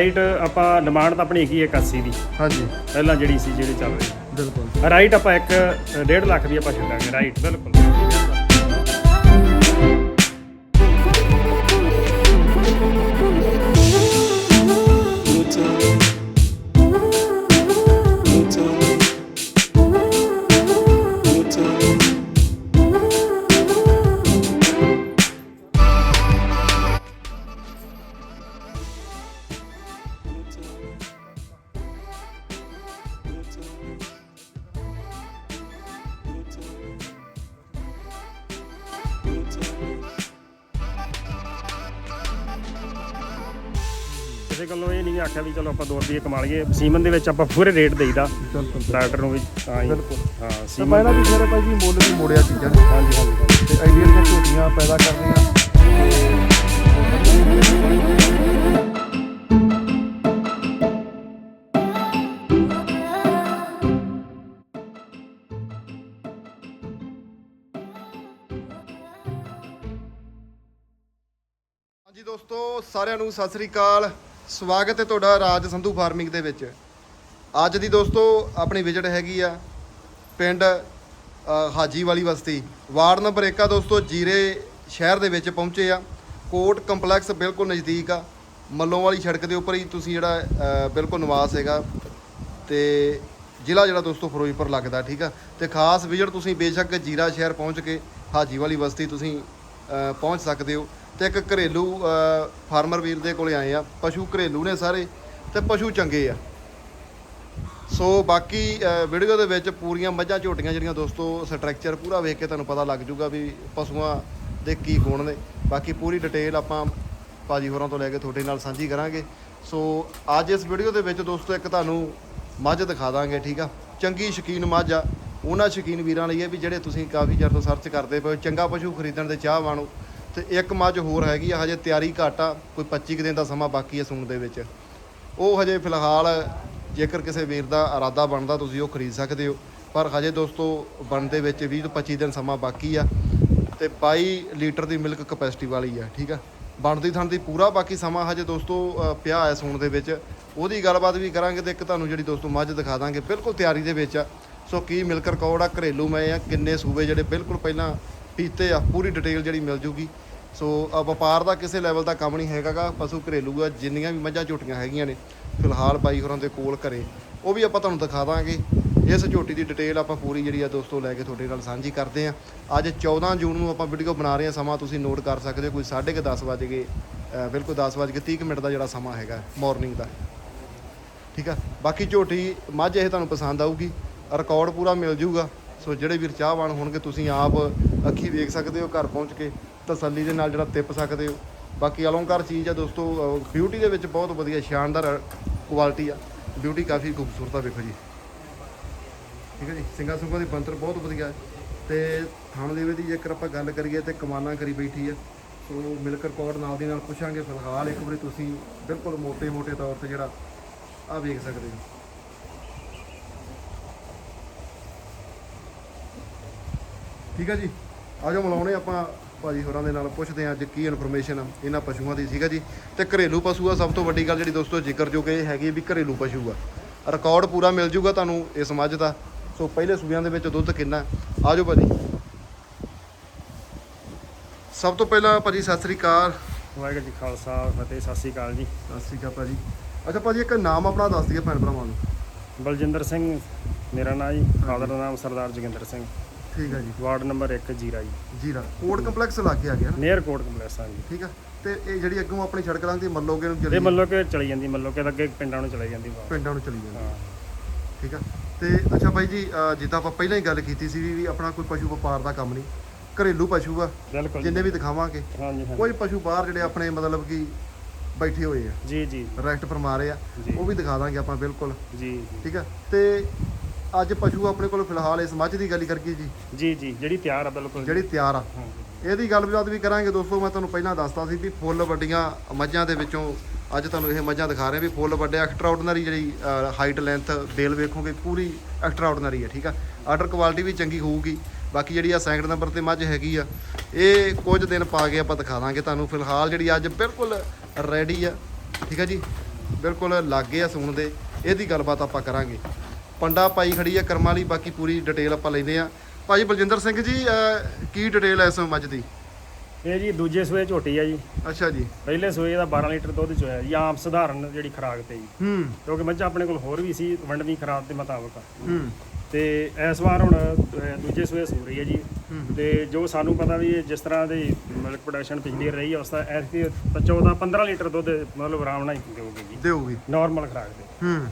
Right ਆਪਾਂ demand ਤਾਂ ਆਪਣੀ ਹੈਗੀ ਹੈ 81 ਦੀ। ਹਾਂਜੀ। ਪਹਿਲਾਂ ਜਿਹੜੀ ਸੀ ਜਿਹੜੀ ਚੱਲ ਰਹੀ। ਬਿਲਕੁਲ। ਰਾਈਟ ਆਪਾਂ 1 1.5 ਲੱਖ ਦੀ ਆਪਾਂ ਛੱਡਾਂਗੇ। ਰਾਈਟ ਬਿਲਕੁਲ। ਰੁਪਏ ਕਮਾ ਲਈਏ। ਸੀਮਨ ਦੇ ਵਿੱਚ ਆਪਾਂ ਪੂਰੇ ਰੇਟ ਦੇਈਦਾ। ਬਿਲਕੁਲ ਡਾਕਟਰ ਨੂੰ ਵੀ ਤਾਂ ਹੀ। ਬਿਲਕੁਲ। ਹਾਂ ਤੇ ਸੀਮਨ ਪਹਿਲਾਂ ਵੀ ਸਾਰੇ ਭਾਈ ਜੀ ਮੁੱਲ ਵੀ ਮੋੜਿਆ ਚੀਜ਼ਾਂ ਨੇ। ਹਾਂਜੀ ਹਾਂਜੀ। ਤੇ ਆਈਡੀਅਲ ਦੀਆਂ ਝੋਟੀਆਂ ਪੈਦਾ ਕਰਨੀਆਂ ਹਾਂਜੀ ਦੋਸਤੋ ਸਾਰਿਆਂ ਨੂੰ ਸਤਿ ਸ੍ਰੀ ਅਕਾਲ। ਸਵਾਗਤ ਹੈ ਤੁਹਾਡਾ ਰਾਜ ਸੰਧੂ ਫਾਰਮਿੰਗ ਦੇ ਵਿੱਚ। ਅੱਜ ਦੀ ਦੋਸਤੋ ਆਪਣੀ ਵਿਜ਼ਿਟ ਹੈਗੀ ਆ ਪਿੰਡ ਹਾਜੀ ਵਾਲੀ ਬਸਤੀ। ਵਾਰਡ ਨੰਬਰ 1 ਆ ਦੋਸਤੋ, ਜੀਰੇ ਸ਼ਹਿਰ ਦੇ ਵਿੱਚ ਪਹੁੰਚੇ ਆ। ਕੋਟ ਕੰਪਲੈਕਸ ਬਿਲਕੁਲ ਨਜ਼ਦੀਕ ਆ। ਮੱਲੋਂ ਵਾਲੀ ਸੜਕ ਦੇ ਉੱਪਰ ਹੀ ਤੁਸੀਂ ਜਿਹੜਾ ਬਿਲਕੁਲ ਨਿਵਾਸ ਹੈਗਾ। ਤੇ ਜ਼ਿਲ੍ਹਾ ਜਿਹੜਾ ਦੋਸਤੋ ਫਿਰੋਜ਼ਪੁਰ ਲੱਗਦਾ, ਠੀਕ ਆ? ਤੇ ਖਾਸ ਵਿਜ਼ਿਟ ਤੁਸੀਂ ਬੇਸ਼ੱਕ ਜੀਰਾ ਸ਼ਹਿਰ ਪਹੁੰਚ ਕੇ ਹਾਜੀ ਵਾਲੀ ਬਸਤੀ ਤੁਸੀਂ ਪਹੁੰਚ ਸਕਦੇ ਹੋ। ਤੇ ਇੱਕ ਘਰੇਲੂ ਫਾਰਮਰ ਵੀਰ ਦੇ ਕੋਲੇ ਆਏ ਆ। ਪਸ਼ੂ ਘਰੇਲੂ ਨੇ ਸਾਰੇ ਤੇ ਪਸ਼ੂ ਚੰਗੇ ਆ। ਸੋ ਬਾਕੀ ਵੀਡੀਓ ਦੇ ਵਿੱਚ ਪੂਰੀਆਂ ਮੱਝਾਂ ਝੋਟੀਆਂ ਜਿਹੜੀਆਂ ਦੋਸਤੋ ਸਟਰਕਚਰ ਪੂਰਾ ਵੇਖ ਕੇ ਤੁਹਾਨੂੰ ਪਤਾ ਲੱਗ ਜੂਗਾ ਵੀ ਪਸ਼ੂਆਂ ਦੇ ਕੀ ਗੁਣ ਨੇ। ਬਾਕੀ ਪੂਰੀ ਡਿਟੇਲ ਆਪਾਂ ਭਾਜੀ ਹੋਰਾਂ ਤੋਂ ਲੈ ਕੇ ਤੁਹਾਡੇ ਨਾਲ ਸਾਂਝੀ ਕਰਾਂਗੇ। ਸੋ ਅੱਜ ਇਸ ਵੀਡੀਓ ਦੇ ਵਿੱਚ ਦੋਸਤੋ ਇੱਕ ਤੁਹਾਨੂੰ ਮੱਝ ਦਿਖਾ ਦਾਂਗੇ ਠੀਕ ਆ? ਚੰਗੀ ਸ਼ਕੀਨ ਮੱਝ ਆ। ਉਹਨਾਂ ਸ਼ਕੀਨ ਵੀਰਾਂ ਲਈ ਇਹ ਵੀ ਜਿਹੜੇ ਤੁਸੀਂ ਕਾਫੀ ਚਿਰ ਤੋਂ ਸਰਚ ਕਰਦੇ ਪਏ ਹੋ, ਚੰਗਾ ਪਸ਼ੂ ਖਰੀਦਣ ਦੇ ਚਾਹ ਵਾਣੋ ਤੇ ਇੱਕ ਮੱਝ ਹੋਰ ਹੈਗੀ ਆ, ਹਜੇ ਤਿਆਰੀ ਘੱਟ ਆ, ਕੋਈ 25 ਕੁ ਦਿਨ ਦਾ ਸਮਾਂ ਬਾਕੀ ਹੈ ਸੂਣ ਦੇ ਵਿੱਚ। ਉਹ ਹਜੇ ਫਿਲਹਾਲ ਜੇਕਰ ਕਿਸੇ ਵੀਰ ਦਾ ਇਰਾਦਾ ਬਣਦਾ, ਤੁਸੀਂ ਉਹ ਖਰੀਦ ਸਕਦੇ ਹੋ। ਪਰ ਹਜੇ ਦੋਸਤੋ, ਬਣ ਦੇ ਵਿੱਚ 20 ਤੋਂ 25 ਦਿਨ ਸਮਾਂ ਬਾਕੀ ਆ ਤੇ 22 ਲੀਟਰ ਦੀ ਮਿਲਕ ਕਪੈਸਿਟੀ ਵਾਲੀ ਆ, ਠੀਕ ਆ? ਬਣਦੀ ਥਣ ਦੀ ਪੂਰਾ ਬਾਕੀ ਸਮਾਂ ਹਜੇ ਦੋਸਤੋ ਪਿਆ ਹੈ ਸੂਣ ਦੇ ਵਿੱਚ। ਉਹਦੀ ਗੱਲਬਾਤ ਵੀ ਕਰਾਂਗੇ ਤੇ ਇੱਕ ਤੁਹਾਨੂੰ ਜਿਹੜੀ ਦੋਸਤੋ ਮੱਝ ਦਿਖਾ ਦਾਂਗੇ, ਬਿਲਕੁਲ ਤਿਆਰੀ ਦੇ ਵਿੱਚ ਆ। ਸੋ ਕੀ ਮਿਲਕ ਰਿਕਾਰਡ ਆ, ਘਰੇਲੂ ਮੈਂ ਆ, ਕਿੰਨੇ ਸੂਬੇ ਜਿਹੜੇ ਬਿਲਕੁਲ ਪਹਿਲਾਂ ਕੀਤੇ ਆ, ਪੂਰੀ ਡਿਟੇਲ ਜਿਹੜੀ ਮਿਲ ਜੂਗੀ। ਸੋ ਵਪਾਰ ਦਾ ਕਿਸੇ ਲੈਵਲ ਦਾ ਕੰਮ ਨਹੀਂ ਹੈਗਾਗਾ। ਪਸ਼ੂ ਘਰੇਲੂ ਆ, ਜਿੰਨੀਆਂ ਵੀ ਮੱਝਾਂ ਝੋਟੀਆਂ ਹੈਗੀਆਂ ਨੇ, ਫਿਲਹਾਲ ਬਾਈ ਹੋਰਾਂ ਦੇ ਕੋਲ ਘਰੇ। ਉਹ ਵੀ ਆਪਾਂ ਤੁਹਾਨੂੰ ਦਿਖਾ ਦਾਂਗੇ। ਇਸ ਝੋਟੀ ਦੀ ਡਿਟੇਲ ਆਪਾਂ ਪੂਰੀ ਜਿਹੜੀ ਆ ਦੋਸਤੋ ਲੈ ਕੇ ਤੁਹਾਡੇ ਨਾਲ ਸਾਂਝੀ ਕਰਦੇ ਆ। ਅੱਜ 14 ਜੂਨ ਨੂੰ ਆਪਾਂ ਵੀਡੀਓ ਬਣਾ ਰਹੇ ਆ ਸਮਾਂ, ਤੁਸੀਂ ਨੋਟ ਕਰ ਸਕਦੇ ਹੋ, ਕੋਈ 10:30 ਵਜੇ ਗਏ ਬਿਲਕੁਲ 10 ਵਜੇ ਕੇ 30 ਕੁ ਮਿੰਟ ਦਾ ਜਿਹੜਾ ਸਮਾਂ ਹੈਗਾ ਮਾਰਨਿੰਗ ਦਾ। ਠੀਕ ਆ? ਬਾਕੀ ਝੋਟੀ, ਮੱਝ ਇਹ ਤੁਹਾਨੂੰ ਪਸੰਦ ਆਊਗੀ। ਰਿਕਾਰਡ ਪੂਰਾ ਮਿਲ ਜੂਗਾ। ਸੋ ਜਿਹੜੇ ਵੀਰ ਚਾਹਵਾਨ ਹੋਣਗੇ, ਤੁਸੀਂ ਆਪ ਅੱਖੀ ਦੇਖ ਸਕਦੇ ਹੋ, ਘਰ ਪਹੁੰਚ ਕੇ ਤਸੱਲੀ ਦੇ ਨਾਲ ਜਿਹੜਾ ਤਿੱਪ ਸਕਦੇ ਹੋ। ਬਾਕੀ ਅਲੰਕਾਰ ਚੀਜ਼ ਆ ਦੋਸਤੋ ਬਿਊਟੀ ਦੇ ਵਿੱਚ ਬਹੁਤ ਵਧੀਆ, ਸ਼ਾਨਦਾਰ ਕੁਆਲਿਟੀ ਆ। ਬਿਊਟੀ ਕਾਫੀ ਖੂਬਸੂਰਤ ਆ, ਵੇਖੋ ਜੀ। ਠੀਕ ਹੈ ਜੀ, ਸਿੰਘਾ ਸੁੰਗਾ ਦੀ ਬੰਤਰ ਬਹੁਤ ਵਧੀਆ ਤੇ ਥਾਮਦੇਵੇ ਦੀ ਜੇਕਰ ਆਪਾਂ ਗੱਲ ਕਰੀਏ ਤੇ ਕਮਾਨਾ ਕਰੀ ਬੈਠੀ ਆ। ਸੋ ਮਿਲਕ ਰਿਕਾਰਡ ਨਾਲ ਦੀ ਨਾਲ ਪੁੱਛਾਂਗੇ, ਫਿਲਹਾਲ ਇੱਕ ਵਾਰੀ ਤੁਸੀਂ ਬਿਲਕੁਲ ਮੋਟੇ ਮੋਟੇ ਤੌਰ ਤੇ ਜਿਹੜਾ ਆ ਵੇਖ ਸਕਦੇ ਹੋ। ਠੀਕ ਹੈ ਜੀ। ਆਜੋ ਮਿਲਾਉਣੇ ਆਪਾਂ ਭਾਜੀ ਹੋਰਾਂ ਦੇ ਨਾਲ ਪੁੱਛਦੇ ਹਾਂ ਅੱਜ ਕੀ ਇਨਫੋਰਮੇਸ਼ਨ ਆ ਇਹਨਾਂ ਪਸ਼ੂਆਂ ਦੀ ਸੀਗਾ ਜੀ? ਤੇ ਘਰੇਲੂ ਪਸ਼ੂ ਆ ਸਭ ਤੋਂ ਵੱਡੀ ਗੱਲ ਜਿਹੜੀ ਦੋਸਤੋ ਜ਼ਿਕਰ ਜੋ ਕਿ ਹੈਗੀ ਵੀ ਘਰੇਲੂ ਪਸ਼ੂ ਆ। ਰਿਕਾਰਡ ਪੂਰਾ ਮਿਲ ਜੂਗਾ ਤੁਹਾਨੂੰ ਇਸ ਮੱਝ ਦਾ। ਸੋ ਪਹਿਲੇ ਸੂਬਿਆਂ ਦੇ ਵਿੱਚ ਦੁੱਧ ਕਿੰਨਾ? ਆਜੋ ਭਾਜੀ। ਸਭ ਤੋਂ ਪਹਿਲਾਂ ਭਾਜੀ ਸਤਿ ਸ੍ਰੀ ਅਕਾਲ। ਵਾਹਿਗੁਰੂ ਜੀ ਖਾਲਸਾ ਫਤਿਹ ਸਤਿ ਸ੍ਰੀ ਅਕਾਲ ਜੀ। ਸਤਿ ਸ੍ਰੀ ਅਕਾਲ ਭਾਜੀ। ਅੱਛਾ ਭਾਜੀ ਇੱਕ ਨਾਮ ਆਪਣਾ ਦੱਸ ਦਈਏ ਭੈਣ ਭਰਾਵਾਂ ਨੂੰ। ਬਲਜਿੰਦਰ ਸਿੰਘ ਮੇਰਾ ਨਾਮ ਜੀ। ਫਾਦਰ ਦਾ ਨਾਮ ਸਰਦਾਰ ਜੋਗਿੰਦਰ ਸਿੰਘ। ਠੀਕ ਹੈ ਜੀ। ਵਾਰਡ ਨੰਬਰ 1 ਜੀਰਾ ਜੀ। ਜੀਰਾ। ਕੋਡ ਕੰਪਲੈਕਸ ਲੱਗ ਕੇ ਆ ਗਿਆ ਨਾ? ਨੀਅਰ ਕੋਟ ਕੰਪਲੈਕਸ ਆ ਜੀ ਠੀਕ ਆ। ਤੇ ਇਹ ਜਿਹੜੀ ਅੱਗੋਂ ਆਪਣੀ ਸੜਕ ਲੰਘਦੀ ਮੱਲੋਗੇ ਨੂੰ ਇਹ ਚਲੀ ਮੱਲੋ ਕੇ ਚਲੀ ਜਾਂਦੀ ਮੱਲੋ ਕੇ ਅੱਗੇ ਪਿੰਡਾਂ ਨੂੰ ਚਲੀ ਜਾਂਦੀ ਬਾਹਰ। ਪਿੰਡਾਂ ਨੂੰ ਚਲੀ ਜਾਂਦੀ। ਹਾਂ। ਠੀਕ ਆ। ਤੇ ਅੱਛਾ ਬਾਈ ਜੀ ਜਿੱਦਾਂ ਆਪਾਂ ਪਹਿਲਾਂ ਹੀ ਗੱਲ ਕੀਤੀ ਸੀ ਵੀ ਵੀ ਆਪਣਾ ਕੋਈ ਪਸ਼ੂ ਵਪਾਰ ਦਾ ਕੰਮ ਨਹੀਂ। ਘਰੇਲੂ ਪਸ਼ੂ ਆ। ਬਿਲਕੁਲ ਜਿੰਨੇ ਵੀ ਦਿਖਾਵਾਂਗੇ। ਹਾਂਜੀ ਹਾਂਜੀ। ਕੋਈ ਪਸ਼ੂ ਬਾਹਰ ਜਿਹੜੇ ਆਪਣੇ ਮਤਲਬ ਕਿ ਬੈਠੇ ਹੋਏ ਆ। ਜੀ ਜੀ। ਰੈਸਟ ਫਰਮਾ ਰਹੇ ਆ। ਜੀ। ਉਹ ਵੀ ਦਿਖਾ ਦਾਂਗੇ ਆਪਾਂ ਬਿਲਕੁਲ। ਜੀ ਜੀ। ਠੀਕ ਆ। ਤੇ ਅੱਜ ਪਸ਼ੂ ਆਪਣੇ ਕੋਲ ਫਿਲਹਾਲ ਇਸ ਮੱਝ ਦੀ ਗੱਲ ਹੀ ਕਰੀਏ ਜੀ। ਜੀ ਜੀ ਜਿਹੜੀ ਤਿਆਰ ਆ ਬਿਲਕੁਲ ਜਿਹੜੀ ਤਿਆਰ ਆ। ਇਹਦੀ ਗੱਲਬਾਤ ਵੀ ਕਰਾਂਗੇ ਦੋਸਤੋ ਮੈਂ ਤੁਹਾਨੂੰ ਪਹਿਲਾਂ ਦੱਸਤਾ ਸੀ ਵੀ ਫੁੱਲ ਵੱਡੀਆਂ ਮੱਝਾਂ ਦੇ ਵਿੱਚੋਂ ਅੱਜ ਤੁਹਾਨੂੰ ਇਹ ਮੱਝਾਂ ਦਿਖਾ ਰਹੇ ਵੀ ਫੁੱਲ ਵੱਡੇ ਐਕਸਟਰਾ ਆਰਡੀਨਰੀ ਜਿਹੜੀ ਹਾਈਟ ਲੈਂਥ ਬੇਲ ਵੇਖੋਗੇ ਪੂਰੀ ਐਕਸਟਰਾ ਆਰਡੀਨਰੀ ਹੈ ਠੀਕ ਆ? ਆਰਡਰ ਕੁਆਲਿਟੀ ਵੀ ਚੰਗੀ ਹੋਊਗੀ। ਬਾਕੀ ਜਿਹੜੀ ਆ ਸੈਕਿੰਡ ਨੰਬਰ ਤੇ ਮੱਝ ਹੈਗੀ ਆ ਇਹ ਕੁਝ ਦਿਨ ਪਾ ਕੇ ਆਪਾਂ ਦਿਖਾ ਦਾਂਗੇ ਤੁਹਾਨੂੰ। ਫਿਲਹਾਲ ਜਿਹੜੀ ਅੱਜ ਬਿਲਕੁਲ ਰੈਡੀ ਆ ਠੀਕ ਆ ਜੀ? ਬਿਲਕੁਲ ਲਾਗੇ ਆ ਸੂਣ ਦੇ ਇਹਦੀ ਗੱਲਬਾਤ ਆਪਾਂ ਕਰਾਂਗੇ। ਪੰਡਾ ਪਾਈ ਖੜੀ ਆ ਕਰਮਾਂ ਲਈ ਬਾਕੀ ਪੂਰੀ ਡਿਟੇਲ ਆਪਾਂ ਲੈਂਦੇ ਆ ਭਾਜੀ ਬਲਜਿੰਦਰ ਸਿੰਘ ਜੀ ਅਹ, ਕੀ ਡਿਟੇਲ ਹੈ ਇਸ ਮੱਝ ਦੀ? ਇਹ ਜੀ ਦੂਜੇ ਸੂਏ ਝੋਟੀ ਆ ਜੀ। ਅੱਛਾ ਜੀ। ਪਹਿਲੇ ਸੂਏ ਦਾ 12 ਲੀਟਰ ਦੁੱਧ ਚੋਇਆ ਜੀ ਆਮ ਸਧਾਰਨ ਜਿਹੜੀ ਖੁਰਾਕ ਤੇ ਜੀ। ਹੂੰ। ਕਿਉਂਕਿ ਮੱਝਾਂ ਆਪਣੇ ਕੋਲ ਹੋਰ ਵੀ ਸੀ ਵੰਡਵੀਂ ਖੁਰਾਕ ਦੇ ਮੁਤਾਬਕ। ਹੂੰ। ਤੇ ਇਸ ਵਾਰ ਹੁਣ ਅਹ, ਦੂਜੇ ਸੂਏ ਸੂ ਰਹੀ ਹੈ ਜੀ। ਤੇ ਜੋ ਸਾਨੂੰ ਪਤਾ ਵੀ ਇਹ ਜਿਸ ਤਰ੍ਹਾਂ ਦੀ ਮਿਲਕ ਪ੍ਰੋਡਕਸ਼ਨ ਪਿਛਲੀ ਰਹੀ ਹੈ ਉਸ ਦਾ ਐਸੀ 14 15 ਲੀਟਰ ਦੁੱਧ ਮਤਲਬ ਆਰਾਮ ਨਾਲ ਹੀ ਦੇਊਗੀ ਜੀ। ਦੇਊਗੀ ਨਾਰਮਲ ਖੁਰਾਕ ਦੇ ਹੂੰ।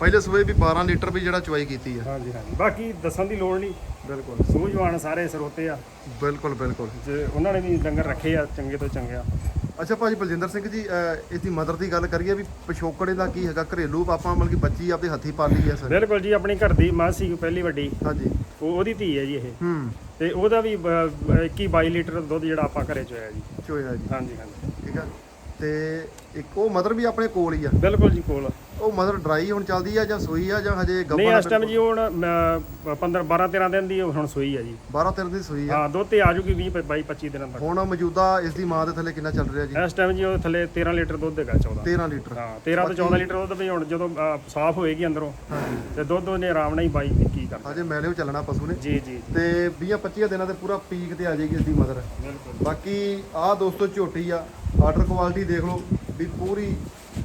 ਪਹਿਲੇ ਸੂਏ ਵੀ 12 ਲੀਟਰ ਵੀ ਜਿਹੜਾ ਚੁਆਈ ਕੀਤੀ ਆ। ਹਾਂਜੀ ਹਾਂਜੀ। ਬਾਕੀ ਦੱਸਣ ਦੀ ਲੋੜ ਨਹੀਂ। ਬਿਲਕੁਲ। ਸੂਝਵਾਨ ਸਾਰੇ ਸਰੋਤੇ ਆ। ਬਿਲਕੁਲ ਬਿਲਕੁਲ। ਜੇ ਉਹਨਾਂ ਨੇ ਵੀ ਡੰਗਰ ਰੱਖੇ ਆ ਚੰਗੇ ਤੋਂ ਚੰਗਿਆ ਅੱਛਾ ਭਾਜੀ ਬਲਜਿੰਦਰ ਸਿੰਘ ਜੀ ਅਹ, ਇਸ ਦੀ ਮਦਰ ਦੀ ਗੱਲ ਕਰੀਏ ਵੀ ਪਿਛੋਕੜੇ ਦਾ ਕੀ ਹੈਗਾ? ਘਰੇਲੂ ਆਪਾਂ ਮਤਲਬ ਕਿ ਬੱਚੀ ਆਪਦੇ ਹੱਥੀ ਪਾਲੀ ਹੈ ਸਰ। ਬਿਲਕੁਲ ਜੀ ਆਪਣੀ ਘਰ ਦੀ ਮਾਂ ਸੀ ਪਹਿਲੀ ਵੱਡੀ। ਹਾਂਜੀ। ਉਹ ਉਹਦੀ ਧੀ ਹੈ ਜੀ ਇਹ। ਹੂੰ। ਤੇ ਉਹਦਾ ਵੀ 21 22 ਲੀਟਰ ਦੁੱਧ ਜਿਹੜਾ ਆਪਾਂ ਘਰੇ ਚੋਇਆ ਜੀ। ਚੋਇਆ ਜੀ। ਹਾਂਜੀ ਹਾਂਜੀ। ਆ ਤੇ ਇੱਕ ਉਹ ਮਦਰ ਵੀ ਆਪਣੇ ਕੋਲ ਹੀ ਆ। ਬਿਲਕੁਲ ਜੀ ਕੋਲ ਉਹ ਮਦਰ ਡਰਾਈ ਹੁਣ ਚੱਲਦੀ ਆ ਜਾਂ ਸੂਈ ਆ ਜਾਂ ਹਜੇ ਨਹੀਂ ਗੱਭਣ ਇਸ ਟਾਈਮ ਜੀ ਹੁਣ 15 12 13 ਦਿਨ ਦੀ ਹੁਣ ਸੂਈ ਹੈ ਜੀ। 12 13 ਦੀ ਸੂਈ ਆ। ਹਾਂ ਦੁੱਧ ਤੇ ਆ ਜੂਗੀ 20 22 25 ਦਿਨਾਂ ਤੱਕ। ਹੁਣ ਮੌਜੂਦਾ ਇਸ ਦੀ ਮਾਂ ਦੇ ਥੱਲੇ ਕਿੰਨਾ ਚੱਲ ਰਿਹਾ ਜੀ? ਇਸ ਟਾਈਮ ਜੀ ਉਹ ਥੱਲੇ 13 ਲੀਟਰ ਦੁੱਧ ਹੈਗਾ 14 13 ਲੀਟਰ। ਹਾਂ 13 ਤੋਂ 14 ਲੀਟਰ ਦੁੱਧ ਵੀ ਹੁਣ ਜਦੋਂ ਸਾਫ਼ ਹੋਏਗੀ ਅੰਦਰੋਂ ਤੇ ਦੁੱਧ ਉਹਨੇ ਆਰਾਮ ਨਾਲ ਹੀ 22 ਕੀ ਕਰਨਾ। ਹਜੇ ਮੈਲੇ ਚੱਲਣਾ ਪਸ਼ੂ ਨੇ। ਜੀ ਜੀ ਤੇ 20 25 ਦਿਨਾਂ ਤੇ ਪੂਰਾ ਪੀਕ ਤੇ ਆ ਜਾਏਗੀ ਇਸ ਦੀ ਮਦਰ। ਬਿਲਕੁਲ। ਬਾਕੀ ਆਹ ਦੋਸਤੋ ਝੋਟੀ ਆ ਆਰਡਰ ਕੁਆਲਿਟੀ ਦੇਖ ਲਓ ਵੀ ਪੂਰੀ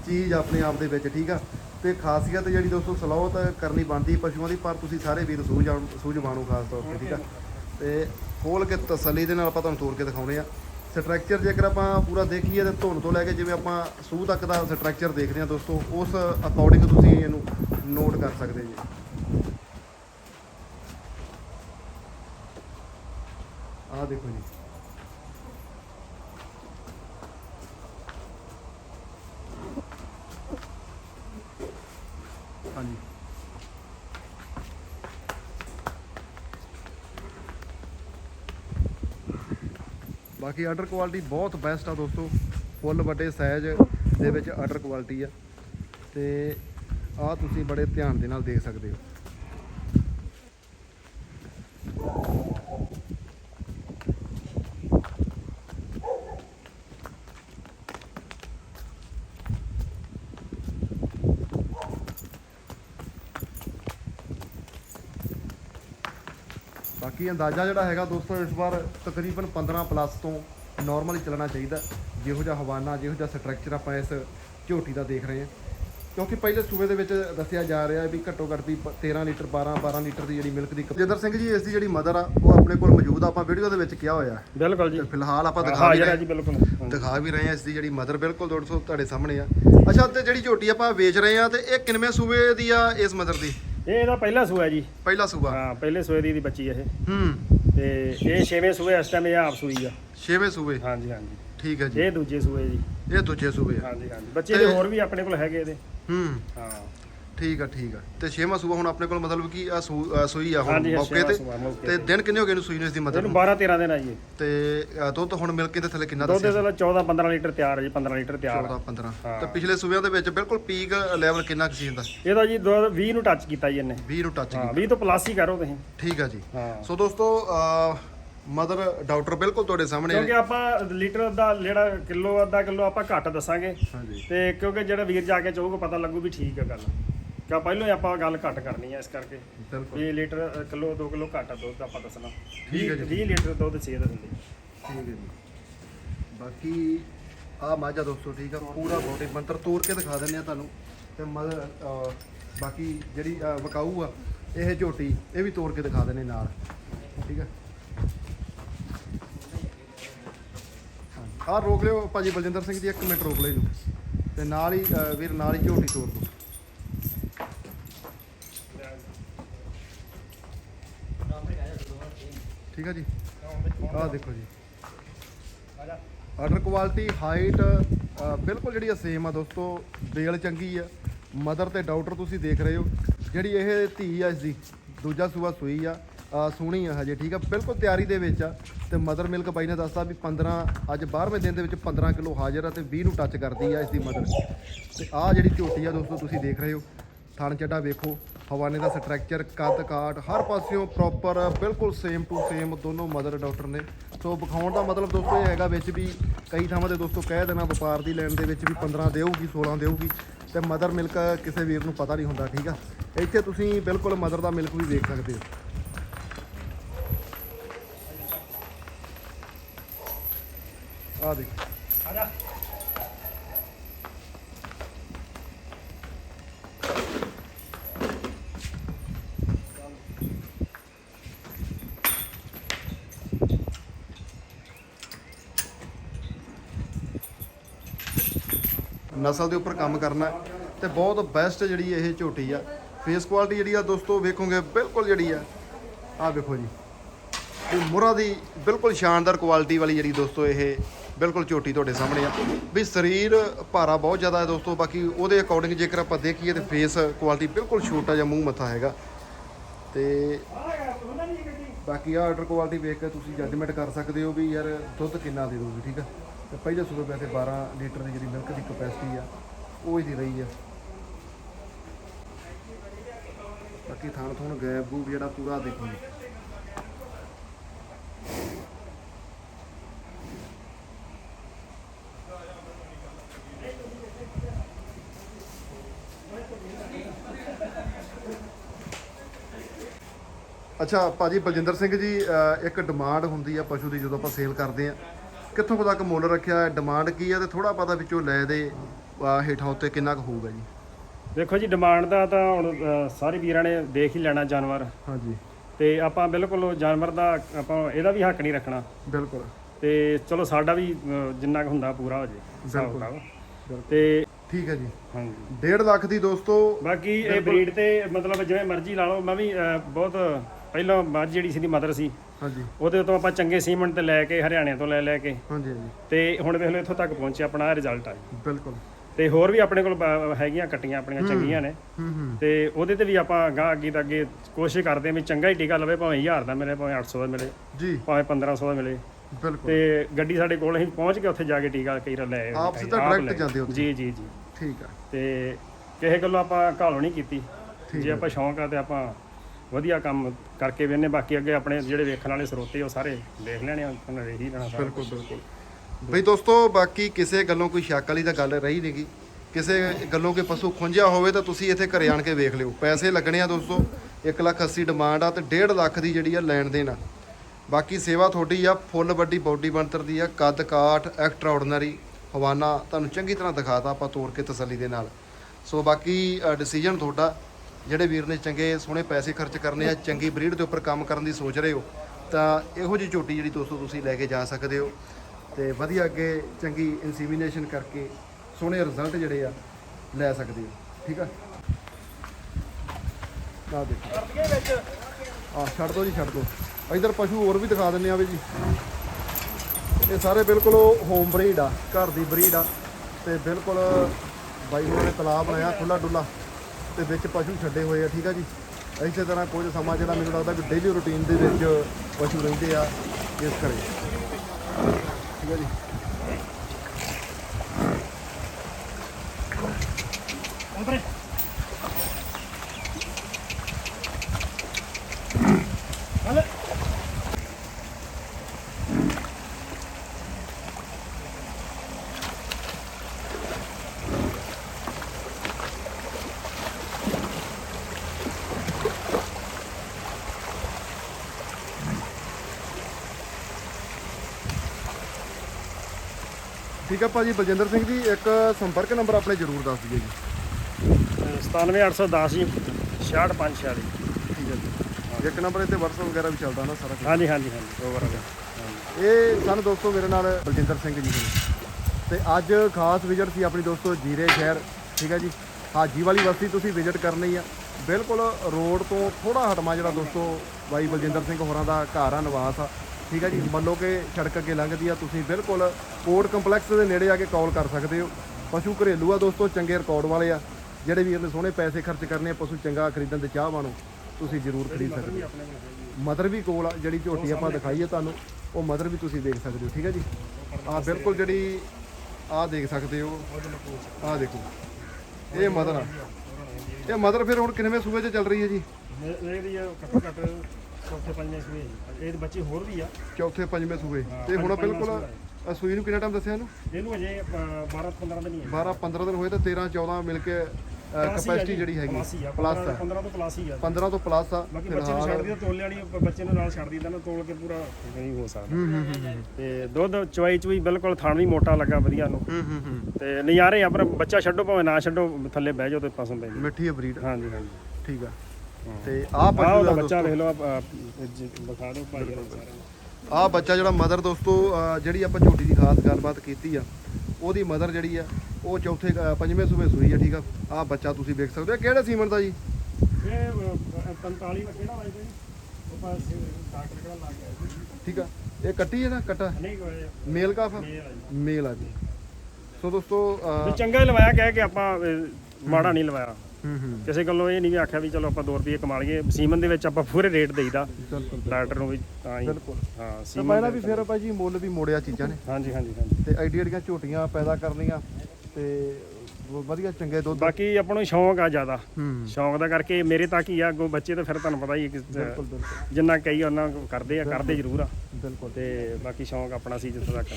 ਚੀਜ਼ ਆਪਣੇ ਆਪ ਦੇ ਵਿੱਚ, ਠੀਕ ਆ? ਤੇ ਖਾਸੀਅਤ ਜਿਹੜੀ ਦੋਸਤੋ, ਸਲਾਹਤ ਕਰਨੀ ਬਣਦੀ ਪਸ਼ੂਆਂ ਦੀ, ਪਰ ਤੁਸੀਂ ਸਾਰੇ ਵੀਰ ਸੂਝ ਸੂਝਵਾਨੋ ਖਾਸ ਤੌਰ ਤੇ, ਠੀਕ ਆ? ਤੇ ਖੋਲ ਕੇ ਤਸੱਲੀ ਦੇ ਨਾਲ ਆਪਾਂ ਤੁਹਾਨੂੰ ਤੋੜ ਕੇ ਦਿਖਾਉਣੇ ਆ। ਸਟਰਕਚਰ ਜੇਕਰ ਆਪਾਂ ਪੂਰਾ ਦੇਖੀਏ ਤਾਂ ਧੁਨ ਤੋਂ ਲੈ ਕੇ ਜਿਵੇਂ ਆਪਾਂ ਸੂਹ ਤੱਕ ਦਾ ਸਟਰਕਚਰ ਦੇਖਦੇ ਆ ਦੋਸਤੋ, ਉਸ ਅਕੋਰਡਿੰਗ ਤੁਸੀਂ ਇਹਨੂੰ ਨੋਟ ਕਰ ਸਕਦੇ ਜੀ। ਆਹ ਦੇਖੋ ਜੀ। ਹਾਂਜੀ। ਬਾਕੀ ਆਰਡਰ ਕੁਆਲਿਟੀ ਬਹੁਤ ਬੈਸਟ ਆ ਦੋਸਤੋ। ਫੁੱਲ ਵੱਡੇ ਸਾਈਜ਼ ਦੇ ਵਿੱਚ ਆਰਡਰ ਕੁਆਲਿਟੀ ਆ। ਤੇ ਆ ਤੁਸੀਂ ਬੜੇ ਧਿਆਨ ਦੇ ਨਾਲ ਦੇਖ ਸਕਦੇ ਹੋ। ਬਾਕੀ ਅੰਦਾਜ਼ਾ ਜਿਹੜਾ ਹੈਗਾ ਦੋਸਤੋ ਇਸ ਵਾਰ ਤਕਰੀਬਨ 15 ਪਲੱਸ ਤੋਂ ਨਾਰਮਲ ਹੀ ਚੱਲਣਾ ਚਾਹੀਦਾ। ਜਿਹੋ ਜਿਹਾ ਹਵਾਨਾ ਜਿਹੋ ਜਿਹਾ ਸਟਰਕਚਰ ਆਪਾਂ ਇਸ ਝੋਟੀ ਦਾ ਦੇਖ ਰਹੇ ਹਾਂ। ਕਿਉਂਕਿ ਪਹਿਲੇ ਸੂਬੇ ਦੇ ਵਿੱਚ ਦੱਸਿਆ ਜਾ ਰਿਹਾ ਹੈ ਵੀ ਘੱਟੋ ਘੱਟ ਵੀ 13 ਲੀਟਰ 12 12 ਲੀਟਰ ਦੀ ਜਿਹੜੀ ਮਿਲਕ ਦੀ ਜਿੰਦਰ ਸਿੰਘ ਜੀ ਇਸ ਦੀ ਜਿਹੜੀ ਮਦਰ ਆ ਉਹ ਆਪਣੇ ਕੋਲ ਮੌਜੂਦ ਆ। ਆਪਾਂ ਵੀਡੀਓ ਦੇ ਵਿੱਚ ਕਿਹਾ ਹੋਇਆ ਬਿਲਕੁਲ ਜੀ। ਫਿਲਹਾਲ ਆਪਾਂ ਦਿਖਾ ਹਾਂ ਵੀ ਰਹੇ ਜੀ ਬਿਲਕੁਲ। ਦਿਖਾ ਵੀ ਰਹੇ ਆ ਇਸ ਦੀ ਜਿਹੜੀ ਮਦਰ ਬਿਲਕੁਲ ਦੋਸਤੋ ਤੁਹਾਡੇ ਸਾਹਮਣੇ ਆ। ਅੱਛਾ ਤੇ ਜਿਹੜੀ ਝੋਟੀ ਆਪਾਂ ਵੇਚ ਰਹੇ ਆ ਤੇ ਇਹ ਕਿੰਨਵੇਂ ਸੂਬੇ ਦੀ ਆ ਇਸ ਮਦਰ ਦੀ? ਇਹ ਇਹਦਾ ਪਹਿਲਾ ਸੂਆ ਜੀ। ਪਹਿਲਾ ਸੂਬਾ ਹਾਂ ਪਹਿਲੇ ਸੂਏ ਦੀ ਦੀ ਬੱਚੀ ਇਹ। ਹੂੰ। ਤੇ ਇਹ ਛੇਵੇਂ ਸੂਏ ਇਸ ਟਾਈਮ ਇਹ ਆਪ ਸੂਈ ਆ। ਛੇਵੇਂ ਸੂਬੇ ਹਾਂਜੀ ਹਾਂਜੀ। ਠੀਕ ਹੈ ਜੀ। ਇਹ ਦੂਜੇ ਸੂਏ ਜੀ। ਇਹ ਦੂਜੇ ਆ। ਹਾਂਜੀ ਹਾਂਜੀ। ਬੱਚੇ ਦੇ ਹੋਰ ਵੀ ਆਪਣੇ ਕੋਲ ਹੈਗੇ ਇਹਦੇ। ਹੂੰ। ਹਾਂ। ਠੀਕ ਆ ਠੀਕ ਆ। ਤੇ ਛੇਵਾਂ ਸੂਬਾ ਹੁਣ ਆਪਣੇ ਕੋਲ ਮਤਲਬ ਕਿ ਆ ਸੂਈ ਆ ਹੁਣ ਹਾਂਜੀ, ਮੌਕੇ ਛੇਵਾਂ ਤੇ ਸੂਆ ਮੌਕੇ ਤੇ। ਦਿਨ ਕਿੰਨੇ ਹੋ ਗਏ ਇਹਨੂੰ ਸੂਈ ਨੂੰ ਇਸ ਦੀ ਮਦਰ ਇਹਨੂੰ ਨੂੰ? 12 13 ਦਿਨ ਆ ਜੀ ਤੇ ਅ, ਦੁੱਧ ਹੁਣ ਮਿਲ ਕੇ ਤੇ ਥੱਲੇ ਕਿੰਨਾ ਦੁੱਧ ਦੱਸਿਆ? ਇਹਦਾ 14 15 ਲੀਟਰ ਤਿਆਰ ਹੈ ਜੀ 15 ਲੀਟਰ ਤਿਆਰ 14 ਆ। 15 ਹਾਂ। ਤੇ ਪਿਛਲੇ ਸੂਬਿਆਂ ਦੇ ਵਿੱਚ ਬਿਲਕੁਲ ਪੀਕ ਲੈਵਲ ਕਿੰਨਾ ਕੁ ਸੀ ਇਹਦਾ? ਇਹਦਾ ਜੀ ਦੁੱਧ 20 ਨੂੰ ਟੱਚ ਕੀਤਾ ਜੀ ਇਹਨੇ। 20 ਨੂੰ ਟੱਚ ਹਾਂ ਕੀਤਾ। 20 ਤੋਂ ਪਲੱਸ ਹੀ ਕਰੋ ਤੁਸੀਂ। ਠੀਕ ਆ ਜੀ। ਹਾਂ। ਸੋ ਦੋਸਤੋ ਮਦਰ ਡਾਕਟਰ ਬਿਲਕੁਲ ਤੁਹਾਡੇ ਸਾਹਮਣੇ ਕਿਉਂਕਿ ਆਪਾਂ ਲੀਟਰ ਦਾ ਜਿਹੜਾ ਕਿਲੋ ਅੱਧਾ ਕਿਲੋ ਆਪਾਂ ਘੱਟ ਦੱਸਾਂਗੇ। ਹਾਂਜੀ। ਤੇ ਕਿਉਂਕਿ ਜਿਹੜਾ ਵੀਰ ਜਾ ਕੇ ਚਾਹੂਗਾ ਪਤਾ ਲੱਗੂ ਵੀ ਠੀਕ ਹੈ ਗੱਲ। ਕਿਉਂ? ਪਹਿਲਾਂ ਹੀ ਆਪਾਂ ਗੱਲ ਘੱਟ ਕਰਨੀ ਹੈ ਇਸ ਕਰਕੇ। ਬਿਲਕੁਲ। ਵੀ ਲੀਟਰ ਅ, ਕਿਲੋ 2 ਕਿਲੋ ਘੱਟ ਆ ਦੁੱਧ ਆਪਾਂ ਦੱਸਣਾ। ਠੀਕ ਹੈ 20 ਜੀ। 20 ਲੀਟਰ ਦੁੱਧ ਦਾ ਦਿੰਦੀ। ਠੀਕ ਹੈ ਜੀ। ਬਾਕੀ ਆ ਮਾਝਾ ਦੋਸਤੋ ਠੀਕ ਆ? ਪੂਰਾ ਬੋਡੀ ਮੰਤਰ ਤੋੜ ਕੇ ਦਿਖਾ ਦਿੰਦੇ ਆ ਤੁਹਾਨੂੰ। ਤੇ ਮਦਰ ਬਾਕੀ ਜਿਹੜੀ ਵਿਕਾਊ ਆ ਇਹ ਝੋਟੀ ਇਹ ਵੀ ਤੋੜ ਕੇ ਦਿਖਾ ਦਿੰਦੇ ਨਾਲ। ਠੀਕ ਆ? ਆ ਰੋਕ ਲਿਓ ਭਾਜੀ ਬਲਜਿੰਦਰ ਸਿੰਘ ਜੀ ਇੱਕ ਮਿੰਟ ਰੋਕ ਲਿਓ ਇਹਨੂੰ। ਤੇ ਨਾਲ ਹੀ ਵੀਰ ਨਾਲ ਹੀ ਝੋਟੀ ਤੋੜ ਦੋ ਠੀਕ ਆ ਜੀ? ਆਹ ਦੇਖੋ ਜੀ। ਆਰਡਰ ਕੁਆਲਿਟੀ ਹਾਈਟ ਬਿਲਕੁਲ ਜਿਹੜੀ ਆ ਸੇਮ ਆ ਦੋਸਤੋ। ਬੇਲ ਚੰਗੀ ਆ। ਮਦਰ ਤੇ ਡਾਊਟਰ ਤੁਸੀਂ ਦੇਖ ਰਹੇ ਹੋ। ਜਿਹੜੀ ਇਹ ਧੀ ਆ ਇਸ ਦੀ ਦੂਜਾ ਸੂਆ ਸੂਈ ਆ। ਸੋਹਣੀ ਆ ਹਜੇ, ਠੀਕ ਆ? ਬਿਲਕੁਲ ਤਿਆਰੀ ਦੇ ਵਿੱਚ ਆ। ਤੇ ਮਦਰ ਮਿਲਕ ਬਾਈ ਨੇ ਦੱਸਤਾ ਵੀ 15 ਅੱਜ 12ਵੇਂ ਦਿਨ ਦੇ ਵਿੱਚ 15 ਕਿਲੋ ਹਾਜ਼ਰ ਆ ਤੇ 20 ਨੂੰ ਟੱਚ ਕਰਦੀ ਆ ਇਸ ਦੀ ਮਦਰ ਤੇ ਆਹ ਜਿਹੜੀ ਝੋਟੀ ਆ ਦੋਸਤੋ, ਤੁਸੀਂ ਦੇਖ ਰਹੇ ਹੋ। ਥਣ ਚੱਡਾ ਵੇਖੋ। ਹਵਾਨੇ ਦਾ ਸਟਰਕਚਰ ਕੱਦ ਕਾਟ ਹਰ ਪਾਸਿਓਂ ਪ੍ਰੋਪਰ ਬਿਲਕੁਲ ਸੇਮ ਟੂ ਸੇਮ ਦੋਨੋਂ ਮਦਰ ਡਾਕਟਰ ਨੇ। ਸੋ ਵਿਖਾਉਣ ਦਾ ਮਤਲਬ ਦੋਸਤੋ ਇਹ ਹੈਗਾ ਵਿੱਚ ਵੀ ਕਈ ਥਾਵਾਂ ਤੇ ਦੋਸਤੋ ਕਹਿ ਦੇਣਾ, ਵਪਾਰ ਦੀ ਲੈਣ ਦੇ ਵਿੱਚ ਵੀ 15 ਦੇਊਗੀ 16 ਦੇਊਗੀ, ਤੇ ਮਦਰ ਮਿਲਕ ਕਿਸੇ ਵੀਰ ਨੂੰ ਪਤਾ ਨਹੀਂ ਹੁੰਦਾ, ਠੀਕ ਆ? ਇੱਥੇ ਤੁਸੀਂ ਬਿਲਕੁਲ ਮਦਰ ਦਾ ਮਿਲਕ ਵੀ ਦੇਖ ਸਕਦੇ ਹੋ। ਆ ਦੇਖੋ। ਆ ਜਾ। ਨਸਲ ਦੇ ਉੱਪਰ ਕੰਮ ਕਰਨਾ ਹੈ ਤੇ ਬਹੁਤ ਬੈਸਟ ਜਿਹੜੀ ਇਹ ਝੋਟੀ ਆ। ਫੇਸ ਕੁਆਲਿਟੀ ਜਿਹੜੀ ਆ ਦੋਸਤੋ, ਵੇਖੋਗੇ ਬਿਲਕੁਲ ਜਿਹੜੀ ਆ ਆ ਵੇਖੋ ਜੀ। ਇਹ ਮੁਰਾ ਦੀ ਬਿਲਕੁਲ ਸ਼ਾਨਦਾਰ ਕੁਆਲਿਟੀ ਵਾਲੀ ਜਿਹੜੀ ਦੋਸਤੋ ਇਹ ਬਿਲਕੁਲ ਝੋਟੀ ਤੁਹਾਡੇ ਸਾਹਮਣੇ ਆ। ਵੀ ਸਰੀਰ ਭਾਰਾ ਬਹੁਤ ਜ਼ਿਆਦਾ ਹੈ ਦੋਸਤੋ, ਬਾਕੀ ਉਹਦੇ ਅਕੋਰਡਿੰਗ ਜੇਕਰ ਆਪਾਂ ਦੇਖੀਏ ਤੇ ਫੇਸ ਕੁਆਲਿਟੀ ਬਿਲਕੁਲ ਛੋਟਾ ਜਿਹਾ ਮੂੰਹ ਮੱਥਾ ਹੈਗਾ। ਤੇ ਬਾਕੀ ਆ ਆਰਡਰ ਕੁਆਲਿਟੀ ਵੇਖ ਕੇ ਤੁਸੀਂ ਜੱਜਮੈਂਟ ਕਰ ਸਕਦੇ ਹੋ ਵੀ ਯਾਰ ਦੁੱਧ ਕਿੰਨਾ ਦੇ ਦੂਗੀ ਠੀਕ ਆ? ਤੇ ਪਹਿਲੇ ਸੂਬੇ ਵੈਸੇ 12 ਲੀਟਰ ਦੀ ਜਿਹੜੀ ਮਿਲਕ ਦੀ ਕਪੈਸਿਟੀ ਆ, ਉਹ ਹੀ ਰਹੀ ਆ। ਬਾਕੀ ਥਾਣ ਥੁਣ ਗੈਪ ਗੂਪ ਜਿਹੜਾ ਪੂਰਾ ਦੇਖੋ। ਅੱਛਾ, ਭਾਜੀ ਬਲਜਿੰਦਰ ਸਿੰਘ ਜੀ ਇੱਕ ਡਿਮਾਂਡ ਹੁੰਦੀ ਆ ਪਸ਼ੂ ਦੀ ਜਦੋਂ ਆਪਾਂ ਸੇਲ ਕਰਦੇ ਆ। ਕਿੱਥੋਂ ਕੁ ਤੱਕ ਮੁੱਲ ਰੱਖਿਆ ਹੈ ਡਿਮਾਂਡ ਕੀ ਆ ਤੇ ਥੋੜਾ ਪਤਾ ਵਿੱਚੋਂ ਲੈ ਦੇ ਅਹ ਹੇਠਾਂ ਉੱਤੇ ਕਿੰਨਾ ਕੁ ਹੋਊਗਾ ਜੀ। ਦੇਖੋ ਜੀ ਡਿਮਾਂਡ ਦਾ ਤਾਂ ਹੁਣ ਅ, ਸਾਰੇ ਵੀਰਾਂ ਨੇ ਦੇਖ ਹੀ ਲੈਣਾ ਜਾਨਵਰ। ਹਾਂਜੀ। ਤੇ ਆਪਾਂ ਬਿਲਕੁਲ ਉਹ ਜਾਨਵਰ ਦਾ ਆਪਾਂ ਇਹਦਾ ਵੀ ਹੱਕ ਨਹੀਂ ਰੱਖਣਾ। ਬਿਲਕੁਲ। ਤੇ ਚਲੋ ਸਾਡਾ ਵੀ ਅ, ਜਿੰਨਾ ਕੁ ਹੁੰਦਾ ਪੂਰਾ ਹੋ ਜੇ। ਹਿਸਾਬ ਬਿਲਕੁਲ। ਕਿਤਾਬ। ਤੇ ਠੀਕ ਹੈ ਜੀ। ਹਾਂਜੀ। 1.5 ਲੱਖ ਦੀ ਦੋਸਤੋ ਬਾਕੀ ਇਹ ਬਰੀਡ ਤੇ ਮਤਲਬ ਜਿਵੇਂ ਮਰਜ਼ੀ ਲਾ ਲਓ ਮੈਂ ਵੀ ਅ, ਬਹੁਤ ਪਹਿਲਾਂ ਮੱਝ ਜਿਹੜੀ ਸੀ ਦੀ ਮਦਰ ਸੀ। ਹਾਂਜੀ। ਉਹਦੇ ਤੋਂ ਆਪਾਂ ਚੰਗੇ ਸੀਮੈਂਟ ਤੇ ਲੈ ਕੇ ਹਰਿਆਣੇ ਤੋਂ ਲੈ ਲੈ ਕੇ। ਹਾਂਜੀ ਹਾਂਜੀ। ਤੇ ਹੁਣ ਵੇਖ ਲਓ ਇੱਥੋਂ ਤੱਕ ਪਹੁੰਚੇ ਆਪਣਾ ਰਿਜ਼ਲਟ ਆ ਬਿਲਕੁਲ। ਤੇ ਹੋਰ ਵੀ ਆਪਣੇ ਕੋਲ ਬ- ਹੈਗੀਆਂ ਕੱਟੀਆਂ ਆਪਣੀਆਂ ਚੰਗੀਆਂ ਨੇ। ਹੂੰ ਹੂੰ। ਤੇ ਉਹਦੇ ਤੇ ਵੀ ਆਪਾਂ ਗਾਂ ਅੱਗੇ ਤਾਂ ਅੱਗੇ ਕੋਸ਼ਿਸ਼ ਕਰਦੇ ਹਾਂ ਵੀ ਚੰਗਾ ਹੀ ਟੀਕਾ ਲਵੇ ਭਾਵੇਂ 1000 ਦਾ ਮਿਲੇ ਭਾਵੇਂ 800 ਦਾ ਮਿਲੇ ਜੀ। ਭਾਵੇਂ 1500 ਦਾ ਮਿਲੇ। ਬਿਲਕੁਲ। ਤੇ ਗੱਡੀ ਸਾਡੇ ਕੋਲ ਅਸੀਂ ਪਹੁੰਚ ਕੇ ਉੱਥੇ ਜਾ ਕੇ ਟੀਕਾ ਕਈ ਵਾਰ ਲੈ ਆਏ ਆਪ ਸਿੱਧਾ direct ਲੈ। ਜਾਂਦੇ ਉੱਥੇ? ਜੀ ਜੀ ਜੀ। ਠੀਕ ਆ। ਤੇ ਕਿਸੇ ਗੱਲੋਂ ਆਪਾਂ ਘਾਲੋ ਨਹੀਂ ਕੀਤੀ। ਜੇ ਆਪਾਂ ਸ਼ੌਂਕ ਆ ਤੇ ਆਪਾਂ ਵਧੀਆ ਕੰਮ ਕਰਕੇ ਵੇਨੇ ਬਾਕੀ ਅੱਗੇ ਆਪਣੇ ਜਿਹੜੇ ਵੇਖਣ ਵਾਲੇ ਸਰੋਤੇ ਉਹ ਸਾਰੇ ਦੇਖ ਲੈਣੇ ਆ, ਉਹਨਾਂ ਨੇ ਇਹੀ ਲੈਣਾ ਸਾਰਾ ਬਿਲਕੁਲ ਬਿਲਕੁਲ। ਬਈ ਦੋਸਤੋ ਬਾਕੀ ਕਿਸੇ ਗੱਲੋਂ ਕੋਈ ਸ਼ੱਕ ਵਾਲੀ ਤਾਂ ਗੱਲ ਰਹੀ ਨਹੀਂਗੀ ਕਿਸੇ ਗੱਲੋਂ ਕਿ ਪਸ਼ੂ ਖੁੰਝਿਆ ਹੋਵੇ ਤਾਂ ਤੁਸੀਂ ਇੱਥੇ ਘਰੇ ਆਣ ਕੇ ਵੇਖ ਲਿਓ। ਪੈਸੇ ਲੱਗਣੇ ਆ ਦੋਸਤੋ 1 ਲੱਖ 80 ਡਿਮਾਂਡ ਆ ਤੇ 1.5 ਲੱਖ ਦੀ ਜਿਹੜੀ ਆ ਲੈਣ ਦੇਣ ਆ। ਬਾਕੀ ਸੇਵਾ ਤੁਹਾਡੀ ਆ ਫੁੱਲ ਵੱਡੀ ਬਾਡੀ ਬਣਤਰ ਦੀ ਆ ਕੱਦ ਕਾਠ ਐਕਸਟਰਾ ਆਰਡੀਨਰੀ ਹਵਾਨਾ ਤੁਹਾਨੂੰ ਚੰਗੀ ਤਰ੍ਹਾਂ ਦਿਖਾਤਾ ਆਪਾਂ ਤੋੜ ਕੇ ਤਸੱਲੀ ਦੇ ਨਾਲ। ਸੋ ਬਾਕੀ ਡਿਸੀਜਨ ਤੁਹਾਡਾ ਜਿਹੜੇ ਵੀਰ ਨੇ ਚੰਗੇ ਸੋਹਣੇ ਪੈਸੇ ਖਰਚ ਕਰਨੇ ਆ, ਚੰਗੀ ਬਰੀਡ ਦੇ ਉੱਪਰ ਕੰਮ ਕਰਨ ਦੀ ਸੋਚ ਰਹੇ ਹੋ, ਤਾਂ ਇਹੋ ਜਿਹੀ ਝੋਟੀ ਜਿਹੜੀ ਦੋਸਤੋ ਤੁਸੀਂ ਲੈ ਕੇ ਜਾ ਸਕਦੇ ਹੋ। ਤੇ ਵਧੀਆ ਅੱਗੇ ਚੰਗੀ ਇਨਸੀਮੀਨੇਸ਼ਨ ਕਰਕੇ ਸੋਹਣੇ ਰਿਜ਼ਲਟ ਜਿਹੜੇ ਆ ਲੈ ਸਕਦੇ ਹੋ। ਠੀਕ ਆ? ਆ ਦੇਖੋ। ਆ ਛੱਡ ਦੋ ਜੀ, ਛੱਡ ਦੋ। ਇਧਰ ਪਸ਼ੂ ਹੋਰ ਵੀ ਦਿਖਾ ਦਿੰਨੇ ਆ ਵੀ ਜੀ। ਇਹ ਸਾਰੇ ਬਿਲਕੁਲ ਹੋਮ ਬਰੀਡ ਆ, ਘਰ ਦੀ ਬਰੀਡ ਆ। ਤੇ ਬਿਲਕੁਲ ਬਾਈ ਹੋਰਾਂ ਨੇ ਤਲਾਬ ਬਣਾਇਆ ਖੁੱਲਾ ਡੁੱਲਾ ਤੇ ਵਿੱਚ ਪਸ਼ੂ ਛੱਡੇ ਹੋਏ ਆ, ਠੀਕ ਆ ਜੀ? ਇਸੇ ਤਰ੍ਹਾਂ ਕੁਝ ਸਮਾਂ ਜਿਹੜਾ ਮੈਨੂੰ ਲੱਗਦਾ ਕਿ ਡੇਲੀ ਰੁਟੀਨ ਦੇ ਵਿੱਚ ਪਸ਼ੂ ਰਹਿੰਦੇ ਆ ਇਸ ਕਰੇ ਠੀਕ ਆ ਜੀ? ਉਧਰੇ। ਠੀਕ ਆ ਭਾਜੀ ਬਲਜਿੰਦਰ ਸਿੰਘ ਜੀ ਇੱਕ ਸੰਪਰਕ ਨੰਬਰ ਆਪਣੇ ਜ਼ਰੂਰ ਦੱਸ ਦਈਏ ਜੀ। 97810 ਜੀ 6546 ਠੀਕ ਹੈ ਜੀ। ਇੱਕ ਨੰਬਰ ਇੱਥੇ WhatsApp ਵਗੈਰਾ ਵੀ ਚੱਲਦਾ ਨਾ ਸਾਰਾ ਕੁਛ। ਹਾਂਜੀ ਹਾਂਜੀ ਹਾਂਜੀ। ਓਵਰ ਹਾਂਜੀ ਇਹ ਸਨ ਦੋਸਤੋ ਮੇਰੇ ਨਾਲ ਬਲਜਿੰਦਰ ਸਿੰਘ ਜੀ ਨੇ ਤੇ ਅੱਜ ਖਾਸ ਵਿਜ਼ਿਟ ਸੀ ਆਪਣੀ ਦੋਸਤੋ ਜੀਰੇ ਸ਼ਹਿਰ ਠੀਕ ਹੈ ਜੀ। ਹਾਜੀ ਵਾਲੀ ਬਸਤੀ ਤੁਸੀਂ ਵਿਜ਼ਿਟ ਕਰਨੀ ਆ। ਬਿਲਕੁਲ ਰੋਡ ਤੋਂ ਥੋੜਾ ਹਟਮਾ ਜਿਹੜਾ ਦੋਸਤੋ ਬਾਈ ਬਲਜਿੰਦਰ ਸਿੰਘ ਹੋਰਾਂ ਦਾ ਘਰ ਆ ਨਿਵਾਸ ਆ। ਠੀਕ ਹੈ ਜੀ ਮੰਨ ਲਓ ਕਿ ਸੜਕ ਅੱਗੇ ਲੰਘਦੀ ਆ ਤੁਸੀਂ ਬਿਲਕੁਲ ਕੋਰਟ ਕੰਪਲੈਕਸ ਦੇ ਨੇੜੇ ਆ ਕੇ ਕਾਲ ਕਰ ਸਕਦੇ ਹੋ। ਪਸ਼ੂ ਘਰੇਲੂ ਆ ਦੋਸਤੋ ਚੰਗੇ ਰਿਕਾਰਡ ਵਾਲੇ ਆ। ਜਿਹੜੇ ਵੀਰ ਨੇ ਸੋਹਣੇ ਪੈਸੇ ਖਰਚ ਕਰਨੇ ਆ ਪਸ਼ੂ ਚੰਗਾ ਖਰੀਦਣ ਦੇ ਚਾਹ ਵਾਣੋ ਤੁਸੀਂ ਜ਼ਰੂਰ ਖਰੀਦ ਸਕਦੇ ਹੋ। ਮਦਰ ਵੀ ਕੋਲ ਆ ਜਿਹੜੀ ਝੋਟੀ ਆਪਾਂ ਦਿਖਾਈ ਹੈ ਤੁਹਾਨੂੰ ਉਹ ਮਦਰ ਵੀ ਤੁਸੀਂ ਦੇਖ ਸਕਦੇ ਹੋ ਠੀਕ ਹੈ ਜੀ? ਆ ਬਿਲਕੁਲ ਜਿਹੜੀ ਆ ਦੇਖ ਸਕਦੇ ਹੋ ਆ ਦੇਖੋ ਇਹ ਮਦਰ ਆ। ਇਹ ਮਦਰ ਫਿਰ ਹੁਣ ਕਿੰਨਵੇਂ ਸੂਬੇ 'ਚ ਚੱਲ ਰਹੀ ਹੈ ਜੀ? ਇਹ ਘੱਟੋ ਘੱਟ ਚੌਥੇ ਪੰਜਵੇਂ ਸੂਏ ਇਹਦੇ ਬੱਚੇ ਹੋਰ ਵੀ ਆ। ਚੌਥੇ ਪੰਜਵੇਂ ਸੂਬੇ ਤੇ ਹੁਣ ਪੰਜ- ਪੰਜਵਾਂ ਬਿਲਕੁਲ ਅ, ਸੂਈ ਨੂੰ ਕਿੰਨਾ ਟਾਈਮ ਦੱਸਿਆ ਇਹਨੂੰ? ਇਹਨੂੰ ਅਜੇ 12 15 ਦਿਨ ਹੀ ਹੈ। 12 15 ਦਿਨ ਹੋਏ ਤਾਂ 13 14 ਮਿਲ ਕੇ ਕਪੈਸਿਟੀ ਜਿਹੜੀ ਹੈਗੀ ਪਲੱਸ ਹੀ ਆ। ਪਲੱਸ। 15 ਆ 15 ਤੋਂ ਪਲੱਸ ਹੀ ਆ 15 ਤੋਂ ਪਲੱਸ। ਆ ਬਾਕੀ ਬੱਚੇ ਨੂੰ ਛੱਡ ਦਿਆ ਤੋਲ ਲੈਣੀ ਬੱਚੇ ਨੂੰ ਨਾਲ ਛੱਡ ਦਿੰਦਾ ਨਾ ਤੋਲ ਕੇ ਪੂਰਾ ਨਹੀਂ ਹੋ ਸਕਦਾ। ਤੇ ਦੁੱਧ ਚਵਾਈ ਚੁਈ ਬਿਲਕੁਲ ਥਣ ਵੀ ਮੋਟਾ ਲੱਗਾ ਵਧੀਆ ਨੂੰ। ਹੂੰ ਹੂੰ ਹੂੰ। ਤੇ ਨਜ਼ਾਰੇ ਆ ਪਰ ਬੱਚਾ ਛੱਡੋ ਭਾਵੇਂ ਨਾ ਛੱਡੋ ਥੱਲੇ ਬਹਿ ਜਾਓ ਤੇ ਪਸੰਦ ਪੈਂਦੀ ਮਿੱਠੀ ਬਰੀਡ ਹਾਂਜੀ ਹਾਂਜੀ। ਠੀਕ ਆ। ਤੇ ਆਹ ਪਸ਼ੂ ਉਹਦਾ ਦਾ ਬੱਚਾ ਵੇਖ ਲਓ ਆਹ, ਆਹ, ਜੀ, ਵਿਖਾ ਦਿਓ ਭਾਈ ਸਾਰਿਆਂ ਨੂੰ। ਆ ਬੱਚਾ ਜਿਹੜਾ ਮਦਰ ਦੋਸਤੋ ਜਿਹੜੀ ਆਪਾਂ ਝੋਟੀ ਦੀ ਖਾਸ ਗੱਲਬਾਤ ਕੀਤੀ ਆ ਉਹਦੀ ਮਦਰ ਜਿਹੜੀ ਆ ਉਹ ਚੌਥੇ ਪੰਜਵੇਂ ਸੂਬੇ ਸੂਈ ਆ ਠੀਕ ਆ? ਆ ਬੱਚਾ ਤੁਸੀਂ ਵੇਖ ਸਕਦੇ ਹੋ। ਕਿਹੜੇ ਸੀਮਨ ਦਾ ਜੀ? ਇਹ ਅਹ, 45 ਦਾ ਕਿਹੜਾ ਵਾਜਦਾ ਜੀ ਉਹ ਪਾਸ ਡਾਕਟਰ ਕਿਹੜਾ ਲੱਗ ਗਿਆ ਜੀ? ਠੀਕ ਆ? ਇਹ ਕੱਟੀ ਹੈ ਨਾ ਕੱਟਾ? ਨਹੀਂ ਕੋਈ ਮੇਲ ਕਾਫ? ਮੇਲ ਆ ਜੀ ਮੇਲ ਆ ਜੀ। ਸੋ ਦੋਸਤੋ ਤੇ ਚੰਗਾ ਹੀ ਲਵਾਇਆ ਕਹਿ ਕੇ ਆਪਾਂ ਅਹ, ਮਾੜਾ ਨਹੀਂ ਲਵਾਇਆ। ਕਿਸੇ ਗੱਲੋਂ ਇਹ ਨਹੀਂ ਵੀ ਆਖਿਆ ਵੀ ਚਲੋ ਆਪਾਂ 2 ਰੁਪਏ ਕਮਾ ਲਈਏ ਸੀਮਨ ਦੇ ਵਿੱਚ ਆਪਾਂ ਪੂਰੇ ਰੇਟ ਦੇਈਦਾ। ਡਾਕਟਰ ਨੂੰ ਵੀ ਤਾਂ ਹੀ। ਬਿਲਕੁਲ। ਹਾਂ ਤੇ ਸੀਮਨ ਪਹਿਲਾਂ ਵੀ ਫਿਰ ਭਾਈ ਜੀ ਮੁੱਲ ਵੀ ਮੋੜਿਆ ਚੀਜ਼ਾਂ ਨੇ। ਹਾਂਜੀ ਹਾਂਜੀ ਹਾਂਜੀ। ਤੇ ਐਡੀ ਐਡੀਆਂ ਝੋਟੀਆਂ ਪੈਦਾ ਕਰਨੀਆਂ ਤੇ ਵਧੀਆ ਚੰਗੇ ਦੁੱਧ। ਬਾਕੀ ਆਪਾਂ ਨੂੰ ਸ਼ੌਂਕ ਆ ਜ਼ਿਆਦਾ। ਸ਼ੌਂਕ ਦਾ ਕਰਕੇ ਮੇਰੇ ਤੱਕ ਹੀ ਆ ਅੱਗੋਂ ਬੱਚੇ ਤਾਂ ਫਿਰ ਤੁਹਾਨੂੰ ਪਤਾ ਹੀ ਕਿ ਜਿੰਨਾ ਕਈ ਉਹਨਾਂ ਕਰਦੇ ਆ ਕਰਦੇ ਜ਼ਰੂਰ ਆ। ਬਿਲਕੁਲ। ਤੇ ਬਾਕੀ ਸ਼ੌਂਕ ਆਪਣਾ ਸੀ ਜਿੱਥੇ ਤੱਕ।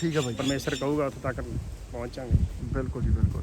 ਠੀਕ ਆ ਭਾਈ ਪਰਮੇਸ਼ਰ ਕਹੂਗਾ ਉੱਥੇ ਤੱਕ ਪਹੁੰਚਾਂਗੇ। ਬਿਲਕੁਲ ਜੀ ਬਿਲਕੁਲ।